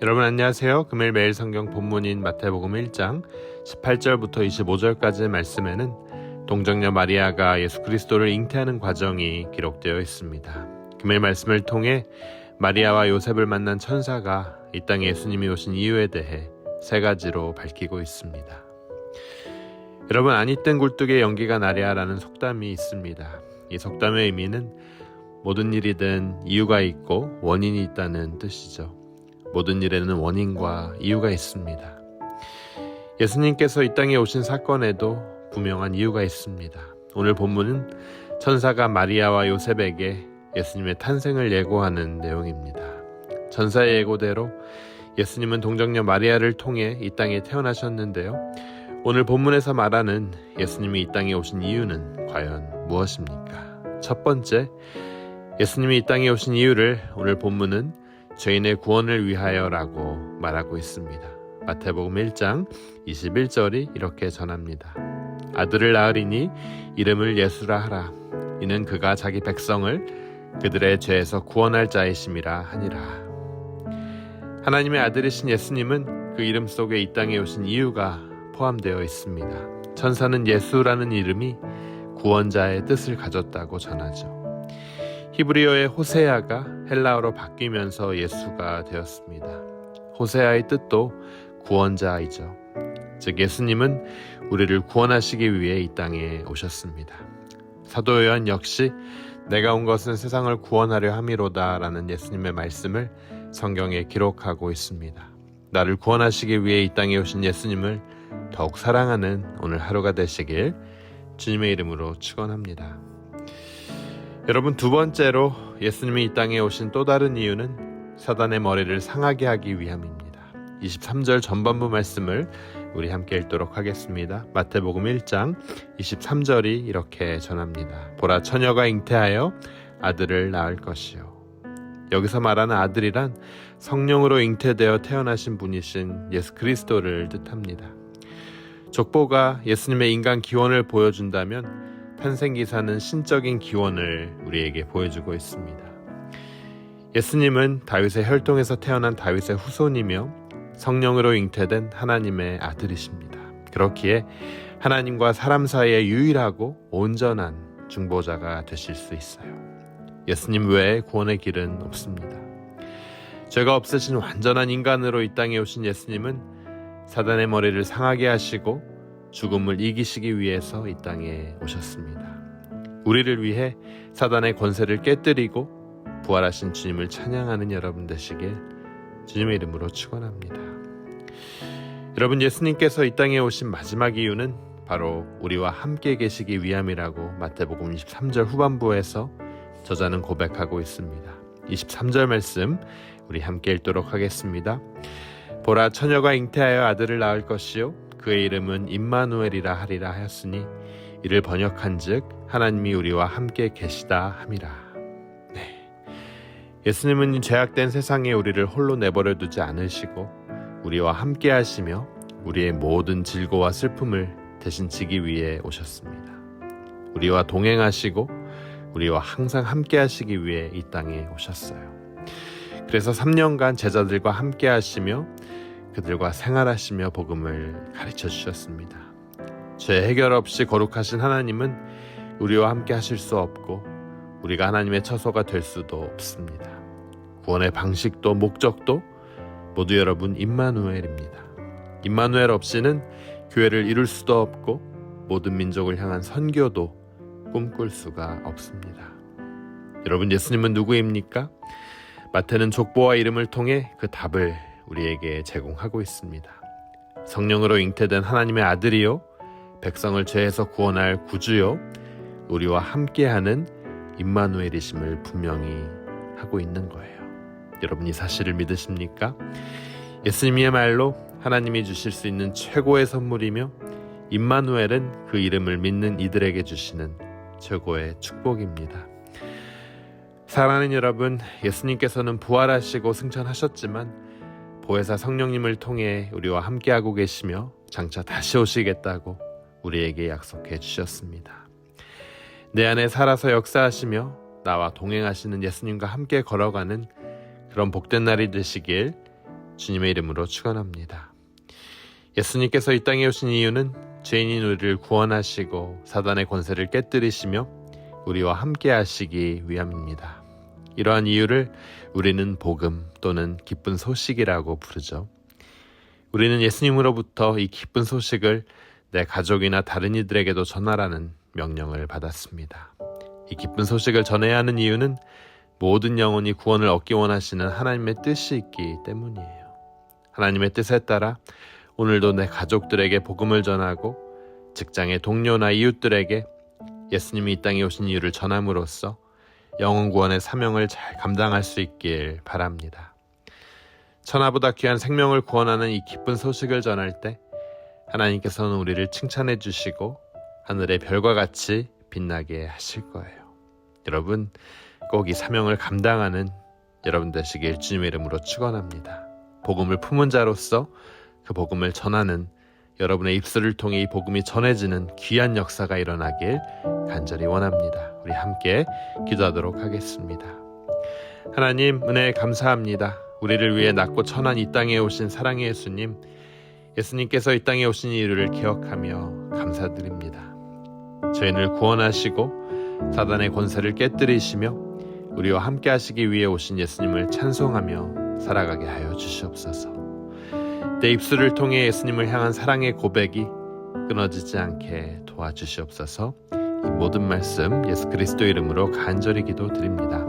여러분 안녕하세요. 금일 매일 성경 본문인 마태복음 1장 18절부터 25절까지의 말씀에는 동정녀 마리아가 예수 그리스도를 잉태하는 과정이 기록되어 있습니다. 금일 말씀을 통해 마리아와 요셉을 만난 천사가 이 땅에 예수님이 오신 이유에 대해 세 가지로 밝히고 있습니다. 여러분 아니 땐 굴뚝에 연기가 나랴라는 속담이 있습니다. 이 속담의 의미는 모든 일이든 이유가 있고 원인이 있다는 뜻이죠. 모든 일에는 원인과 이유가 있습니다. 예수님께서 이 땅에 오신 사건에도 분명한 이유가 있습니다. 오늘 본문은 천사가 마리아와 요셉에게 예수님의 탄생을 예고하는 내용입니다. 천사의 예고대로 예수님은 동정녀 마리아를 통해 이 땅에 태어나셨는데요. 오늘 본문에서 말하는 예수님이 이 땅에 오신 이유는 과연 무엇입니까? 첫 번째, 예수님이 이 땅에 오신 이유를 오늘 본문은 죄인의 구원을 위하여라고 말하고 있습니다. 마태복음 1장 21절이 이렇게 전합니다. 아들을 낳으리니 이름을 예수라 하라. 이는 그가 자기 백성을 그들의 죄에서 구원할 자이심이라 하니라. 하나님의 아들이신 예수님은 그 이름 속에 이 땅에 오신 이유가 포함되어 있습니다. 천사는 예수라는 이름이 구원자의 뜻을 가졌다고 전하죠. 히브리어의 호세아가 헬라어로 바뀌면서 예수가 되었습니다. 호세아의 뜻도 구원자이죠. 즉 예수님은 우리를 구원하시기 위해 이 땅에 오셨습니다. 사도 요한 역시 내가 온 것은 세상을 구원하려 함이로다라는 예수님의 말씀을 성경에 기록하고 있습니다. 나를 구원하시기 위해 이 땅에 오신 예수님을 더욱 사랑하는 오늘 하루가 되시길 주님의 이름으로 축원합니다. 여러분 두 번째로 예수님이 이 땅에 오신 또 다른 이유는 사단의 머리를 상하게 하기 위함입니다. 23절 전반부 말씀을 우리 함께 읽도록 하겠습니다. 마태복음 1장 23절이 이렇게 전합니다. 보라 처녀가 잉태하여 아들을 낳을 것이요. 여기서 말하는 아들이란 성령으로 잉태되어 태어나신 분이신 예수 그리스도를 뜻합니다. 족보가 예수님의 인간 기원을 보여준다면 탄생기사는 신적인 기원을 우리에게 보여주고 있습니다. 예수님은 다윗의 혈통에서 태어난 다윗의 후손이며 성령으로 잉태된 하나님의 아들이십니다. 그렇기에 하나님과 사람 사이의 유일하고 온전한 중보자가 되실 수 있어요. 예수님 외에 구원의 길은 없습니다. 죄가 없으신 완전한 인간으로 이 땅에 오신 예수님은 사단의 머리를 상하게 하시고 죽음을 이기시기 위해서 이 땅에 오셨습니다. 우리를 위해 사단의 권세를 깨뜨리고 부활하신 주님을 찬양하는 여러분 되시길 주님의 이름으로 축원합니다. 여러분 예수님께서 이 땅에 오신 마지막 이유는 바로 우리와 함께 계시기 위함이라고 마태복음 23절 후반부에서 저자는 고백하고 있습니다. 23절 말씀 우리 함께 읽도록 하겠습니다. 보라 처녀가 잉태하여 아들을 낳을 것이요 그의 이름은 임마누엘이라 하리라 하였으니 이를 번역한즉 하나님이 우리와 함께 계시다 함이라. 네. 예수님은 죄악된 세상에 우리를 홀로 내버려 두지 않으시고 우리와 함께 하시며 우리의 모든 질고와 슬픔을 대신 지기 위해 오셨습니다. 우리와 동행하시고 우리와 항상 함께 하시기 위해 이 땅에 오셨어요. 그래서 3년간 제자들과 함께 하시며 그들과 생활하시며 복음을 가르쳐 주셨습니다. 죄 해결 없이 거룩하신 하나님은 우리와 함께 하실 수 없고 우리가 하나님의 처소가 될 수도 없습니다. 구원의 방식도 목적도 모두 여러분 임마누엘입니다. 임마누엘 없이는 교회를 이룰 수도 없고 모든 민족을 향한 선교도 꿈꿀 수가 없습니다. 여러분 예수님은 누구입니까? 마태는 족보와 이름을 통해 그 답을 우리에게 제공하고 있습니다. 성령으로 잉태된 하나님의 아들이요 백성을 죄에서 구원할 구주요 우리와 함께하는 임마누엘이심을 분명히 하고 있는 거예요. 여러분 이 사실을 믿으십니까? 예수님이야말로 하나님이 주실 수 있는 최고의 선물이며 임마누엘은 그 이름을 믿는 이들에게 주시는 최고의 축복입니다. 사랑하는 여러분, 예수님께서는 부활하시고 승천하셨지만 보혜사 성령님을 통해 우리와 함께하고 계시며 장차 다시 오시겠다고 우리에게 약속해 주셨습니다. 내 안에 살아서 역사하시며 나와 동행하시는 예수님과 함께 걸어가는 그런 복된 날이 되시길 주님의 이름으로 축원합니다. 예수님께서 이 땅에 오신 이유는 죄인인 우리를 구원하시고 사단의 권세를 깨뜨리시며 우리와 함께 하시기 위함입니다. 이러한 이유를 우리는 복음 또는 기쁜 소식이라고 부르죠. 우리는 예수님으로부터 이 기쁜 소식을 내 가족이나 다른 이들에게도 전하라는 명령을 받았습니다. 이 기쁜 소식을 전해야 하는 이유는 모든 영혼이 구원을 얻기 원하시는 하나님의 뜻이 있기 때문이에요. 하나님의 뜻에 따라 오늘도 내 가족들에게 복음을 전하고 직장의 동료나 이웃들에게 예수님이 이 땅에 오신 이유를 전함으로써 영혼 구원의 사명을 잘 감당할 수 있길 바랍니다. 천하보다 귀한 생명을 구원하는 이 기쁜 소식을 전할 때 하나님께서는 우리를 칭찬해 주시고 하늘의 별과 같이 빛나게 하실 거예요. 여러분 꼭 이 사명을 감당하는 여러분 되시길 주님의 이름으로 축원합니다. 복음을 품은 자로서 그 복음을 전하는 여러분의 입술을 통해 이 복음이 전해지는 귀한 역사가 일어나길 간절히 원합니다. 우리 함께 기도하도록 하겠습니다. 하나님 은혜 감사합니다. 우리를 위해 낮고 천한 이 땅에 오신 사랑의 예수님, 예수님께서 이 땅에 오신 이유를 기억하며 감사드립니다. 죄인을 구원하시고 사단의 권세를 깨뜨리시며 우리와 함께 하시기 위해 오신 예수님을 찬송하며 살아가게 하여 주시옵소서. 내 입술을 통해 예수님을 향한 사랑의 고백이 끊어지지 않게 도와주시옵소서. 이 모든 말씀 예수 그리스도 이름으로 간절히 기도드립니다.